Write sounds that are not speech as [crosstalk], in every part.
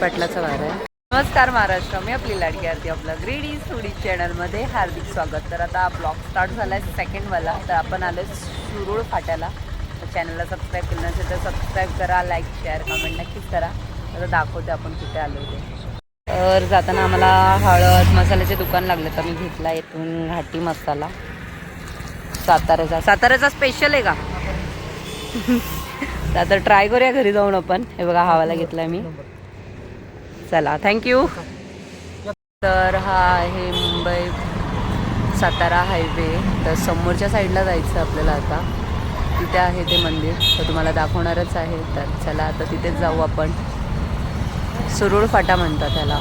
पाटलाचा वार आहे. नमस्कार महाराष्ट्र मी आपली लाडकी आरती आपलं ग्रेडी स्टुडी चॅनलमध्ये हार्दिक स्वागत. तर आता ब्लॉग स्टार्ट झाला आहे सेकंडवाला तर आपण आलो सुरूळ फाट्याला. तर चॅनलला सबस्क्राईब केलं नसेल तर सबस्क्राईब करा लाईक शेअर कमेंट नक्कीच करा. आता दाखवते आपण कुठे आलो ते. तर जाताना आम्हाला हळद मसाल्याचे दुकान लागले तर मी घेतला इथून घाटी मसाला. साताऱ्याचा. साताऱ्याचा स्पेशल आहे का? [laughs] तर आता ट्राय करूया घरी जाऊन आपण. हे बघा हवाला घेतला मी. चला. थँक्यू तर हा आहे मुंबई सातारा हायवे तर समोरच्या साईडला जायचं आपल्याला आता. तिथे आहे ते मंदिर. तर तुम्हाला दाखवणारच आहे. तर चला आता तिथेच जाऊ आपण. सुरुळ फाटा म्हणतात त्याला.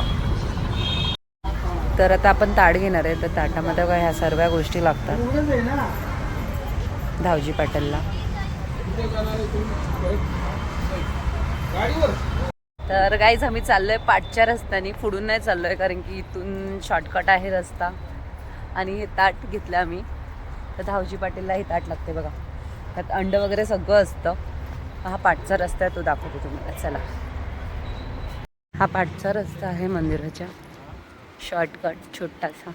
तर आता आपण ताट घेणार आहे. तर ताटामध्ये काय ह्या सर्व गोष्टी लागतात. धावजी पाटलला. तर गाईज आम्ही चाललो आहे पाठच्या रस्त्याने. पुढून नाही चाललो आहे कारण की इथून शॉर्टकट आहे रस्ता. आणि हे ताट घेतलं आम्ही. तर धावजी पाटीलला हे ताट लागते बघा. त्यात अंड वगैरे सगळं असतं. हा पाठचा रस्ता आहे तो दाखवतो तुम्हाला. चला. हा पाठचा रस्ता आहे मंदिराच्या. शॉर्टकट छोटासा.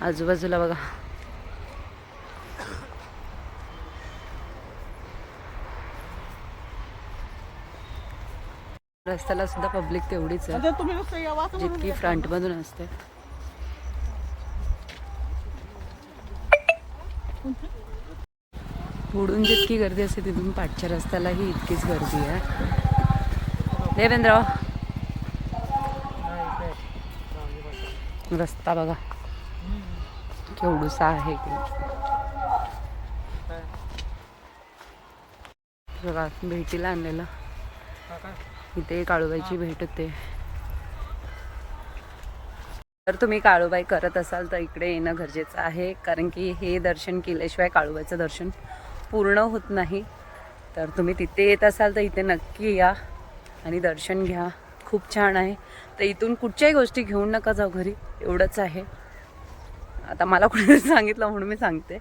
आजूबाजूला बघा. रस्त्याला सुद्धा पब्लिक तेवढीच आहे. जितकी फ्रंट मधून असते. पुढून जितकी गर्दी असते तिथून पाठच्या रस्त्यालाही इतकीच गर्दी आहे. देवेंद्र रस्ता बघा. केवढूसा आहे की. बघा भेटीला आणलेलं. इथे काळूबाईची भेट होते. तर तुम्ही काळूबाई करत असाल तर इकडे येणं गरजेचं आहे कारण की हे दर्शन केल्याशिवाय काळूबाईचं दर्शन पूर्ण होत नाही. तर तुम्ही तिथे येत असाल तर इथे नक्की या आणि दर्शन घ्या. खूप छान आहे. तर इथून कुठच्याही गोष्टी घेऊन नका जाऊ घरी. एवढंच आहे. आता मला कुणीतरी सांगितलं म्हणून मी सांगते.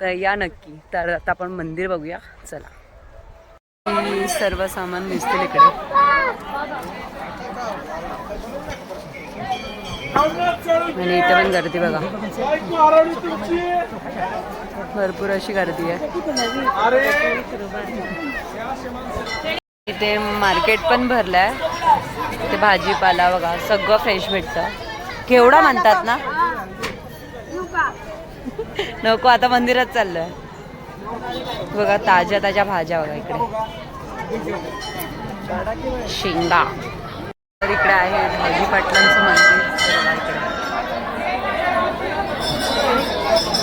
तर या नक्की. तर आता आपण मंदिर बघूया. चला. सर्व सामान दिसतील इकडे आणि इथे पण गर्दी बघा. भरपूर अशी गर्दी आहे. इथे मार्केट पण भरलंय. ते भाजीपाला बघा सगळं फ्रेश भेटतं. केवढा म्हणतात ना? नको आता मंदिरात चाललोय. बघा ताज्या ताज्या भाज्या बघा इकडे. शेंगा तर इकडे आहे भाजी पाटलांचं मंदिर.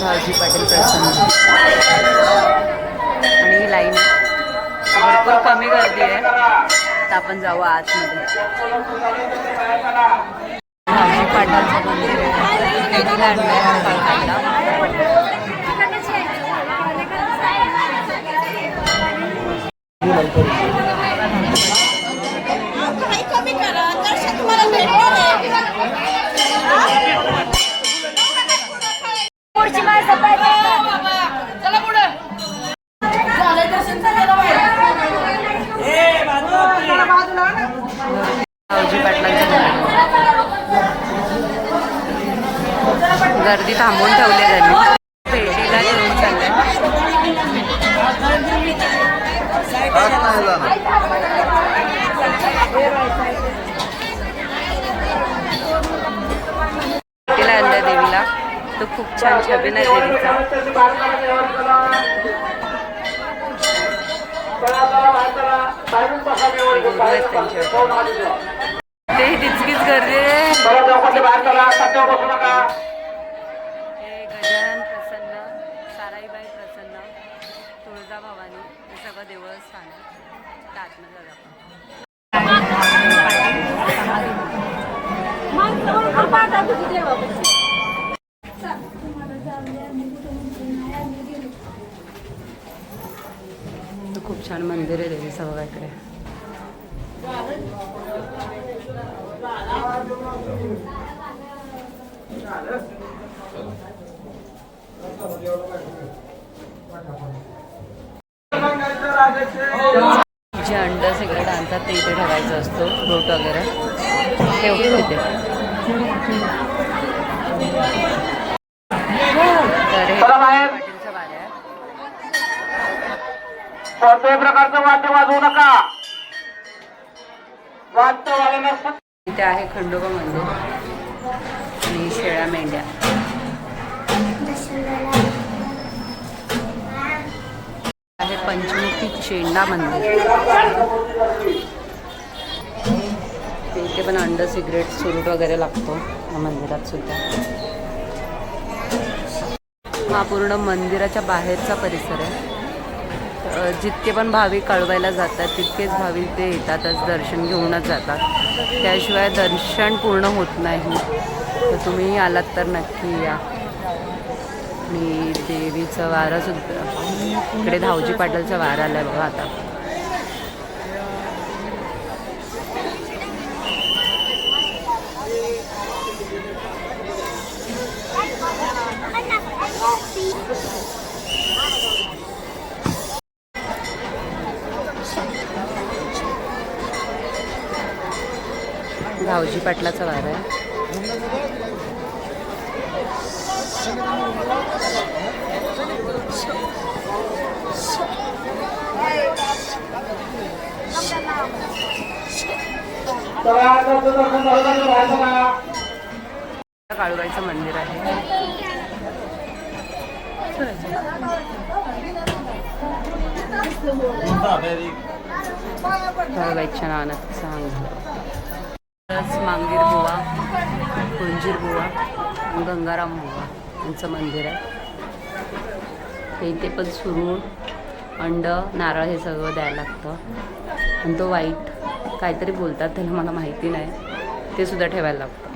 भाजी पाटील प्रसन्न. आणि ही लाईन भरपूर कमी गर्दी आहे. तर आपण जाऊ आतमध्ये. भाजी पाटलांचं मंदिर आहे भेटीला आणलंय हा काकांना. कमी करा दर्शन तुम्हाला भेटणार आहे चला पुढे झालं दर्शन झालं भाऊजी पाटलांचं मंदिर. गर्दी थांबवून ठेवली त्यांनी. भेटीला घेऊन तिला आणलंय देवीला. तो खूप छान छबिना आहे देवीचा. ते तितकीच गर्दी आहे हे गजानन प्रसन्न साराईबाई प्रसन्न तुळजा भवानी हे सगळं देवस्थान आहे त्या आतमध्ये जाऊया आपण. खूप छान मंदिर आहे देवीचं सगळं इकडे जे अंड सिगरेट आणतात ते इथे ठेवायचं असतो रोट वगैरे. ठेवतो इथे तर हे पाटीलचं वारे आहे कोणत्याही प्रकारचं वाद्य वाजवू नका. वाद्य वाजवण्यास इथे आहे खंडोबा मंदिर आणि शेळ्या मेंढ्या. पंचमुखी चेंडा मंदिर. तिथे इथे पण अंडर सिगरेट सुरूट वगैरे लागतो या मंदिरात सुद्धा. हा पूर्ण मंदिराच्या बाहेरचा परिसर आहे. जितके पण भाविक कळवायला जातात तितकेच भाविक ते येतातच दर्शन घेऊनच जातात. त्याशिवाय दर्शन पूर्ण होत नाही. तर तुम्ही आलात तर नक्की या. आणि देवीचं वारं सुद्धा इकडे धावजी पाटलचा वारा आलाय बघा आता. धावजी पाटलाचा वारा आहे दर्शन झालं तर राहायचं का काळूबाईचं मंदिर आहे. काळूबाईच्या नावानं चांगलं मांगीर बुवा कुंजीर बुवा गंगाराम बुवा. यांचं मंदिर आहे. ते इथे पण सुरू. अंड नारळ हे सगळं द्यायला लागतं. आणि तो वाईट काहीतरी बोलतात त्याला मला माहिती नाही. ते सुद्धा ठेवायला लागतं.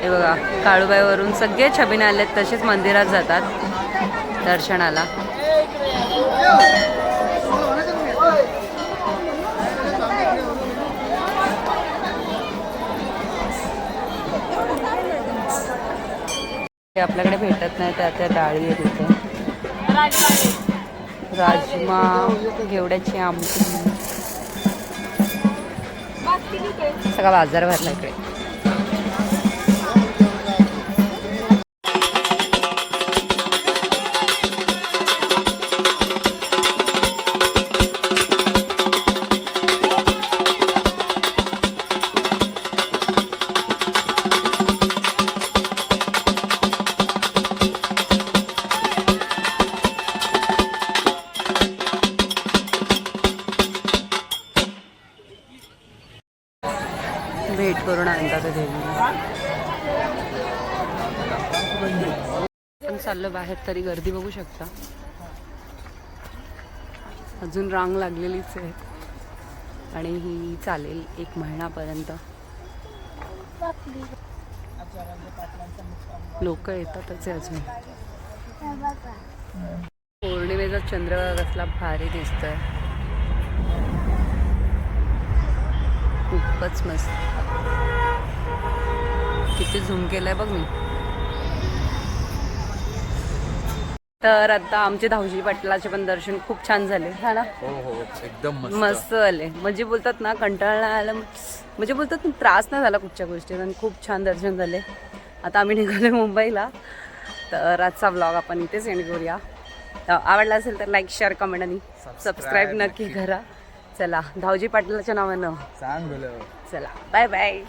हे बघा काळूबाईवरून सगळे छबिने आले तसेच मंदिरात जातात दर्शनाला. ते आपल्याकडे भेटत नाही त्या त्या डाळी आहेत इथे. राजमा घेवड्याची आमटी. सगळा बाजार भरला इकडे. भेट करून आणतात देवी पण चाललं बाहेर तरी गर्दी बघू शकता. अजून रांग लागलेलीच आहे. आणि ही चालेल एक महिनापर्यंत. लोक येतातच आहे अजून. पौर्णिमेचा चंद्र असला भारी दिसतोय. खूपच मस्त. किती झूम केलंय बघ मी. तर आता आमचे धावजी पाटलाचे पण दर्शन खूप छान झाले हा ना? हो हो एकदम मस्त. मस्त झाले. म्हणजे बोलतात ना कंटाळा आला म्हणजे बोलतात ना त्रास नाही झाला कुठच्या गोष्टीत आणि खूप छान दर्शन झाले. आता आम्ही निघालो मुंबईला. तर आजचा ब्लॉग आपण इथेच एंड करूया. आवडला असेल तर लाईक शेअर कमेंट आणि सबस्क्राईब नक्की. करा. चला धावजी पाटलाच्या नावानं. सांग बोल चला बाय बाय